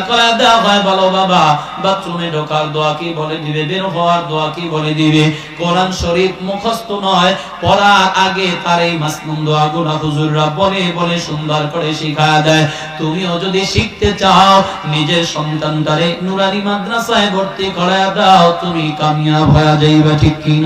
করা কোরআন শরীফ মুখস্থ নয়, পড়ার আগে তার এই দোয়া গুলা হুজুররা বলে বলে সুন্দর করে শিখায় দেয়। তুমিও যদি শিখতে চাও, নিজের সন্তানটারে নুরানি মাদ্রাসায় ভর্তি করায় দাও, তুমি কামিয়াব যাইবা, ঠিক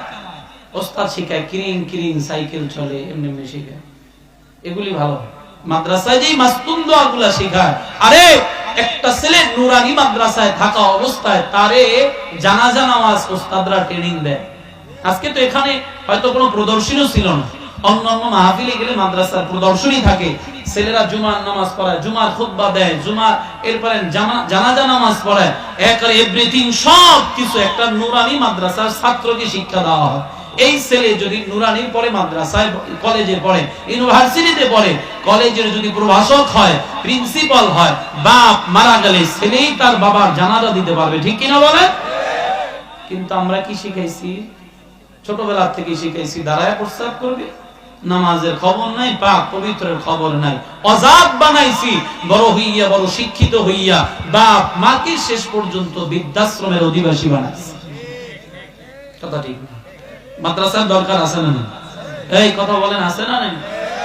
ওস্তাদ শিখায় কিরিং কিরিং সাইকেল চলে, এমনি এমনি শিখায়। এগুলি ভালো। মাদ্রাসায় যেই দোয়াগুলা শেখায়, আরে একটা ছেলে নুরানি মাদ্রাসায় থাকা অবস্থায় তারে ওস্তাদরা ট্রেনিং দেয়। আজকে তো এখানে হয়তো কোনো প্রদর্শনীও ছিল না। মাহফিলে গেলে মাদ্রাসার প্রদর্শনী থাকে। ছেলেরা জুমার নামাজ পড়ায়, জুমার দেয়, জুমার এরপরে জানাজা নামাজ পড়ায়। একারে এভরিথিং সব কিছু একটা নুরানি মাদ্রাসার ছাত্রকে শিক্ষা দেওয়া হয়। এই ছেলে যদি নুরানির পরে মাদ্রাসায় কলেজে পড়ে, ইউনিভার্সিটিতে পড়ে, কলেজের যদি প্রভাষক হয়, প্রিন্সিপাল হয়, বাপ মারা গেলে ছেলেই তার বাবার জানাজা দিতে পারবে, ঠিক কিনা বলে কিন্তু আমরা কি শিখাইছি? ছোটবেলা থেকে শিখাইছি, দাঁড়ায় প্রস্তাব করবে। নামাজের খবর নাই, পাক পবিত্রের খবর নাই। অজাব বানাইছি, বড় হইয়া, বড় শিক্ষিত হইয়া, বাপ মাকে শেষ পর্যন্ত বৃদ্ধাশ্রমের অধিবাসী বানাইছি। কথা ঠিক না। মাদ্রাসার দরকার আছে না নেই? এই, কথা বলেন, আছে না নেই?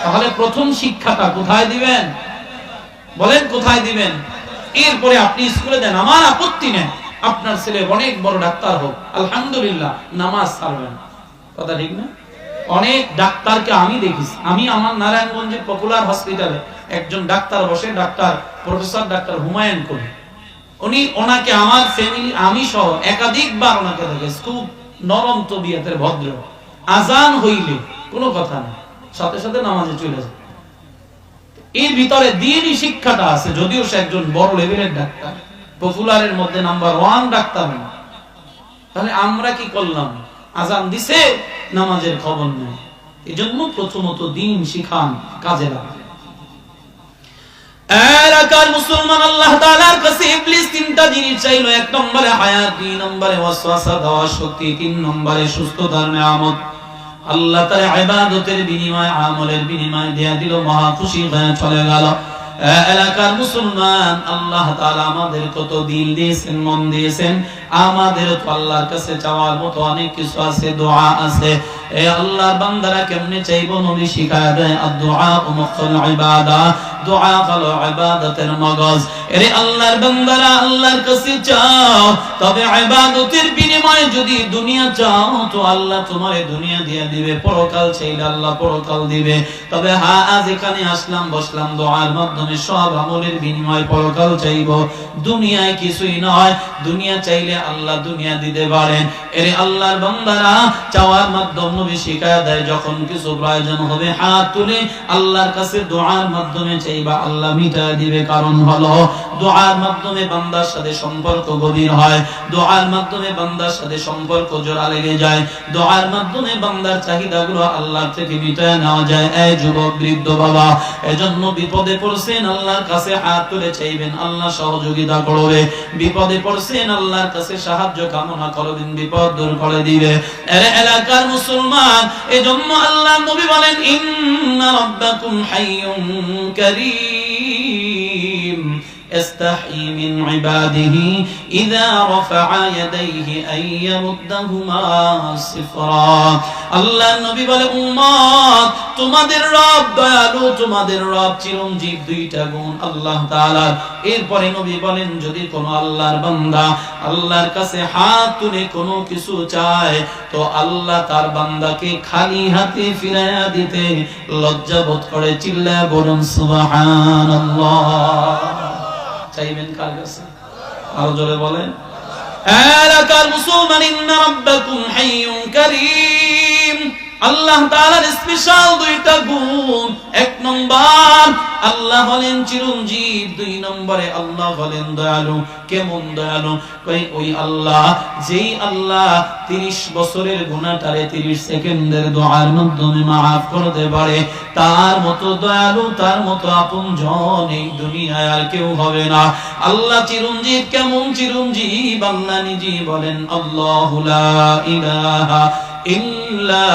তাহলে প্রথম শিক্ষাটা কোথায় দিবেন? বলেন, কোথায় দিবেন? এরপরে আপনি স্কুলে দেন, আমার আপত্তি নেই। আপনার ছেলে অনেক বড় ডাক্তার হোক, আলহামদুলিল্লাহ, নামাজ ছাড়বেন। কথা ঠিক না? অনেক ডাক্তারকে আমি দেখিস, আমি আমার নারায়ণগঞ্জের পপুলার হসপিটালে একজন ডাক্তার বসে, ডাক্তার, প্রফেসর ডাক্তার হুমায়ুন কবি উনি ওনাকে, আমার ফ্যামিলি আমি সহ একাধিকবার ওনাকে দেখে খুব নরম তবিয়তের ভদ্র। আজান হইলে কোনো কথা না সাথে সাথে নামাজে চলে যায়। এর ভিতরে দিনই শিক্ষাটা আছে, যদিও সে একজন বড় লেভেলের ডাক্তার। পপুলারের মধ্যে নাম্বার ওয়ান ডাক্তার না। তাহলে আমরা কি করলাম? আজান দিছে, নামাজের খবর নেই। এই জন্য প্রথমত দিন শিখান কাজে লাগান এলাকার মুসলমান আল্লাহ তাআলার কাছে ইবলিস তিনটা জিনিস চাইলো, এক নম্বরে হায়াত, দুই নম্বরে ওয়াসওয়াসা দেওয়ার শক্তি, তিন নম্বরে সুস্থতার নিয়ামত। আল্লাহ তার ইবাদতের বিনিময়, আমলের বিনিময় দেয়া দিল, মহা খুশি হয়ে চলে গেল। এলাকার মুসলমান আল্লাহ তাআলা আমাদের কত দিল দিয়েছেন, মন দিয়েছেন। আমাদের তো আল্লাহর কাছে চাওয়ার মতো অনেক কিছু আছে, দোয়া আছে। এ আল্লাহর বান্দারা কেমনে চাইব, নবী শিখায় দেয় আদ-দুআ মুখল ইবাদা। দোয়া হলো ইবাদতের মগজ। এরে আল্লাহর বান্দারা, আল্লাহর কাছে চাও। তবে ইবাদতের বিনিময়ে যদি দুনিয়া চাও, তো আল্লাহ তোমারে দুনিয়া দিয়ে দিবে। পরকাল চাইলে আল্লাহ পরকাল দিবে। তবে হ্যাঁ আজ এখানে আসলাম, বসলাম, দোয়ার মাধ্যমে সব আমলের বিনিময় পরকাল চাইব। দুনিয়ায় কিছুই নয়, দুনিয়া চাইলে আল্লাহ দুনিয়া দিতে পারেন। এরে আল্লাহর বান্দারা, চাওয়ার মাধ্যম নবী দেয়, যখন কিছু প্রয়োজন হবে, হাত তুলে আল্লাহর কাছে দোয়ার মাধ্যমে চাইবা আল্লাহ মিটা দিবে, কারণ হলো দোয়ার মাধ্যমে বান্দার সাথে সম্পর্ক গভীর হয়। দোয়ার মাধ্যমে বান্দার সাথে সম্পর্ক জোড়া লেগে যায়। দোয়ার মাধ্যমে বান্দার চাহিদাগুলো আল্লাহর থেকে মিটায় নেওয়া যায়। এই যুবক, বৃদ্ধ বাবা, এজন্য বিপদে পড়ছেন আল্লাহর কাছে হাত তুলে চাইবেন, আল্লাহ সহযোগিতা করবে। বিপদে পড়ছেন আল্লাহর কাছে সাহায্য কামনা করবেন, বিপদ দূর করে দিবে। এর এলাকার মুসলমান, এজন্য আল্লাহ নবী বলেন, ইন্না রাব্বাকুম হাইয়ুম কারীম يستحي من عباده إذا رفع يديه أن يردهما صفرا আল্লাহ নবী বলে উম্মত তোমাদের রব দয়ালু তোমাদের রব চিরঞ্জীব দুইটা গুণ আল্লাহ তাআলার এরপরে নবী বলেন যদি কোনো আল্লাহর বান্দা আল্লাহর কাছে হাত তুলে কোনো কিছু চায় তো আল্লাহ তার বান্দাকে খালি হাতে ফিরাইয়া দিতে লজ্জা বোধ করে চিল্লায় বলুন সুবহানাল্লাহ চাইবেন কার কাছে? আরও জোরে বলেন। এলাকার মুসলমান, ইন্না রাব্বাকুম হাইয়ুন কারীম। আল্লাহ তাআলার স্পেশাল দুইটা গুণ। এক নম্বর আল্লাহ হলেন চিরঞ্জীব, দুই নম্বরে আল্লাহ হলেন দয়ালু। কেমন দয়ালু? কই, ওই আল্লাহ, যেই আল্লাহ 30 বছরের গুনাহটারে 30 সেকেন্ডের দোয়ার মাধ্যমে maaf করতে পারে, তার মতো দয়ালু, তার মতো আপনজন এই দুনিয়ায় আর কেউ হবে না। আল্লাহ চিরঞ্জীব, কেমন চিরঞ্জীব? আল্লাহ নিজেই বলেন, আল্লাহু লা ইলাহা ইল্লা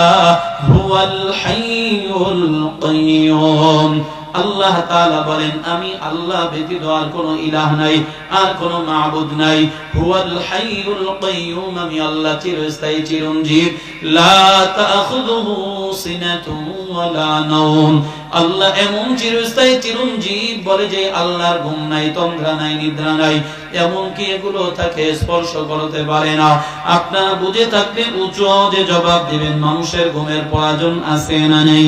হুয়াল হাইয়ুল কাইয়ুম আল্লাহ তাআলা বলেন, আমি আল্লাহ ব্যতীত আর কোনো ইলাহ নাই, আর কোনো মাবুদ নাই। হুয়াল হাইয়ুল কাইয়ুম, আমি আল্লাহ চিরস্থায়ী, চিরঞ্জীব। লা তাখুযুহু সিনাতুন ওয়ালা নাওম। আল্লাহ এমন চিরস্থায়ী, চিরঞ্জীব বলে যে আল্লাহর ঘুম নাই, তন্দ্রা নাই, নিদ্রা নাই। এমন কি এগুলো তাকে স্পর্শ করতে পারে না। আপনারা বুঝে থাকবেন, উঁচু যে জবাব দিবেন, মানুষের ঘুমের প্রয়োজন আছে না নেই।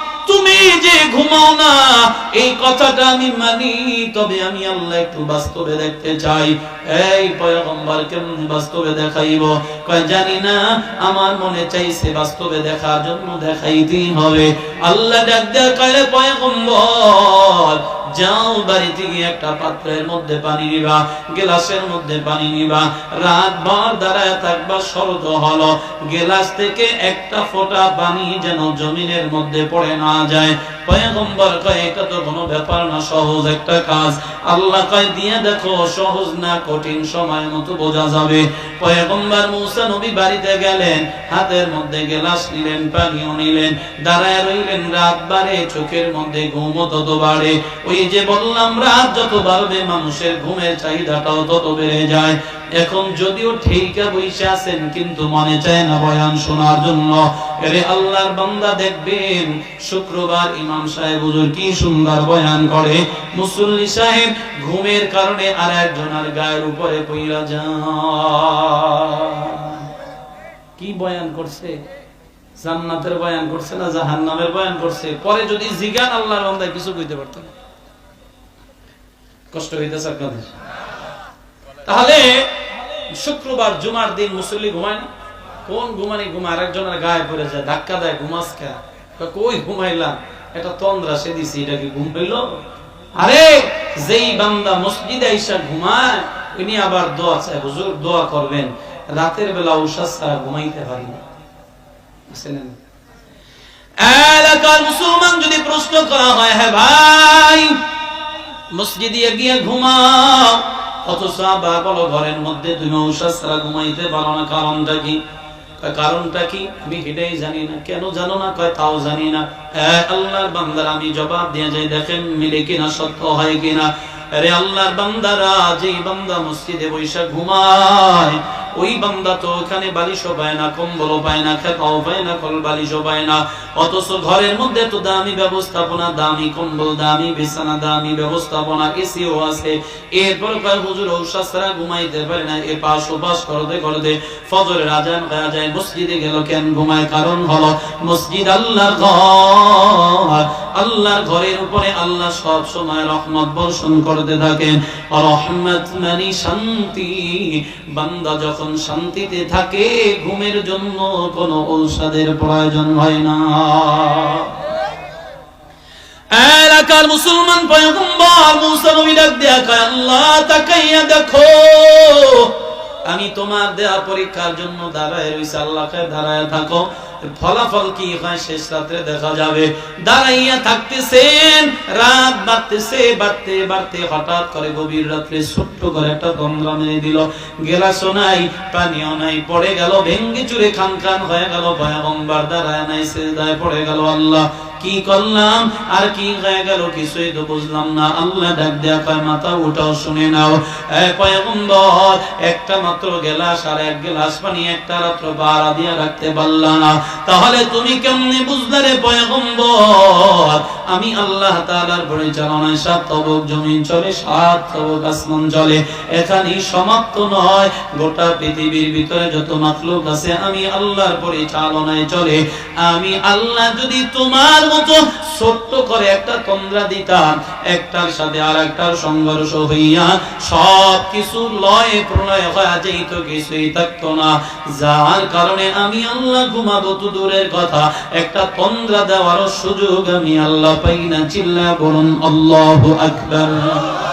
তুমি যে ঘুমাও না, এই কথাটা আমি মানি, তবে আমি আল্লাহ একটু বাস্তবে দেখতে চাই। এই পয়গম্বর কেমন বাস্তবে দেখাইব? কয়, জানি না, আমার মনে চাইছে বাস্তবে দেখার জন্য দেখাইতেই হবে। আল্লাহ ডাক দেয় কয় পয়গম্বর যাও বাড়িতে গিয়ে একটা পাত্রের মধ্যে পানি নিবা, গেলাসের মধ্যে পানি নিবা। রাত ভর দাঁড়ায় থাকবা সরজ হলো। গেলাস থেকে একটা ফোঁটা পানি যেন জমিনের মধ্যে পড়ে না যায়। পয়গম্বর কয়, এটা তো কোনো ব্যাপার না, সহজ একটা কাজ। আল্লাহ কয়, দিয়ে দেখো, সহজ না কঠিন সময় মতো বোঝা যাবে। পয়গম্বর মুসা নবী বাড়িতে গেলেন, হাতের মধ্যে গেলাস নিলেন, পানিও নিলেন। দাঁড়ায় রইলেন, রাত বাড়ে, চোখের মধ্যে ঘুম তত বাড়ে। ওই যে বললাম, রাত যত বাড়বে, মানুষের ঘুমের চাহিদাটাও তত বেড়ে যায়। এখন যদিও ঠিকা বইসে আছেন, কিন্তু মনে চায় না বয়ান শোনার জন্য। এরে আল্লাহর বান্দা দেখবেন, শুক্রবার ইমাম সাহেব হুজুর কি সুন্দর বয়ান করে। মুসল্লি সাহেব ঘুমের কারণে আর একজনের গায়ের উপরে পইরা যায়। কি বয়ান করছে? জান্নাতের বয়ান করছে না জাহান্নামের বয়ান করছে? পরে যদি জিগান আল্লাহর বান্দা কিছু কইতে পারতো না। কষ্ট হইতেছে আপনাদের? তাহলে শুক্রবার জুমার দিন মুসল্লি ঘুমায় না? কোন ঘুমানি ঘুমা আরেকজনের গায়ে পড়ে যায়, ধাক্কা দেয়, ঘুমাস কই ঘুমাইলাম? এটা তন্দ্রা সে দিছি, এটা কি ঘুম হইল? আরে, যেই বান্দা মসজিদে আইসা ঘুমায়, উনি আবার দোয়া চায়, হুজুর, দোয়া করবেন। রাতের বেলা উষা ছাড়া ঘুমাইতে পারি না। বুঝলেন? এলাকার মুসলমান যদি প্রশ্ন করা হয় হ্যাঁ ভাই মসজিদে গিয়ে ঘুমাও। অথচ আবার বলো, ঘরের মধ্যে তুমি ঔষধ ঘুমাইতে পারো না, কারণটা কি? কারণটা কি? আমি সেটাই জানি না। কেন জানো না? কয়, তাও জানি না। আল্লাহর বান্দার আমি জবাব দিয়ে যাই, দেখেন মিলে কিনা, সত্য হয় কিনা। আরে আল্লাহর বান্দারা, যেই বান্দা মসজিদে বৈশাখ ঘুমায় ওই বান্দা তো ওখানে বালিশও পায় না, কম্বলও পায় না খেপাও পায় না, কল বালিশও পায় না। অথচ ঘরের মধ্যে তো দামি ব্যবস্থাপনা, দামি কম্বল, দামি বিছানা, দামি ব্যবস্থাপনা, এসিও আছে। এরপর কয়, হুজুর ছাড়া ঘুমাইতে পারে না, এ পাশ পাশ করতে করতে ফজরের আজান হয়ে যায়, মসজিদে গেল কেন ঘুমায়? কারণ হলো, মসজিদ আল্লাহর ঘর। আল্লাহর ঘরের উপরে আল্লাহ সব সময় রহমত বর্ষণ করতে থাকেন। রহমত মানে শান্তি। বান্দা যখন শান্তিতে থাকে, ঘুমের জন্য কোনো ঔষধের প্রয়োজন হয় না। এলাকার মুসলমান পয়গম্বর, মুসা নবী আল্লাহ তাকাইয়া দেখো। আমি তোমার দেয়া পরীক্ষার জন্য দাঁড়ায় রইছি, আল্লাহকে দাঁড়ায় থাকো। ফলাফল কি হয় শেষ রাত্রে দেখা যাবে। দাঁড়াইয়া থাকতেছেন, রাত বাড়তেছে, বাড়তে বাড়তে হঠাৎ করে গভীর রাত্রে ছোট্ট করে একটা তন্দ্রা মেরে দিল। গেলাসও নাই পানিও নাই, পড়ে গেল, ভেঙ্গে চুরে খান খান হয়ে গেল ভয়াবংবার দাঁড়ায় নাই সেদায় পড়ে গেল আল্লাহ। কি করলাম? আর কি হয়ে গেল? কিছুই তো বুঝলাম না। আল্লাহ ডাক দেয়া কয় মাথা উঠাও শুনে নাও। পয়গম্বর, একটা মাত্র গেলাস আর এক গেলাস পানি একটা রাত্র বাড়া দিয়ে রাখতে পারলা না। তাহলে তুমি কেমনে বুঝলে রে পয়গম্বর? আমি আল্লাহ তাআলার পরিচালনায় সাত তবক জমিন চলে, সাত তবক আসমান চলে। এখানেই সমাপ্ত নয়। গোটা পৃথিবীর ভিতরে যত মাখলুক আছে, আমি আল্লাহর পরিচালনায় চলে। আমি আল্লাহ যদি তোমার মতো করে একটা দিতাম, একটার সাথে আর একটার সংঘর্ষ হইয়া সব কিছু কিছুই থাকতো না। যার কারণে আমি আল্লাহ ঘুমাবো তো দূরের কথা, একটা তন্দ্রা দেওয়ারও সুযোগ আমি আল্লাহ পাই না, চিল্লা বলুন, আল্লাহ আকবার।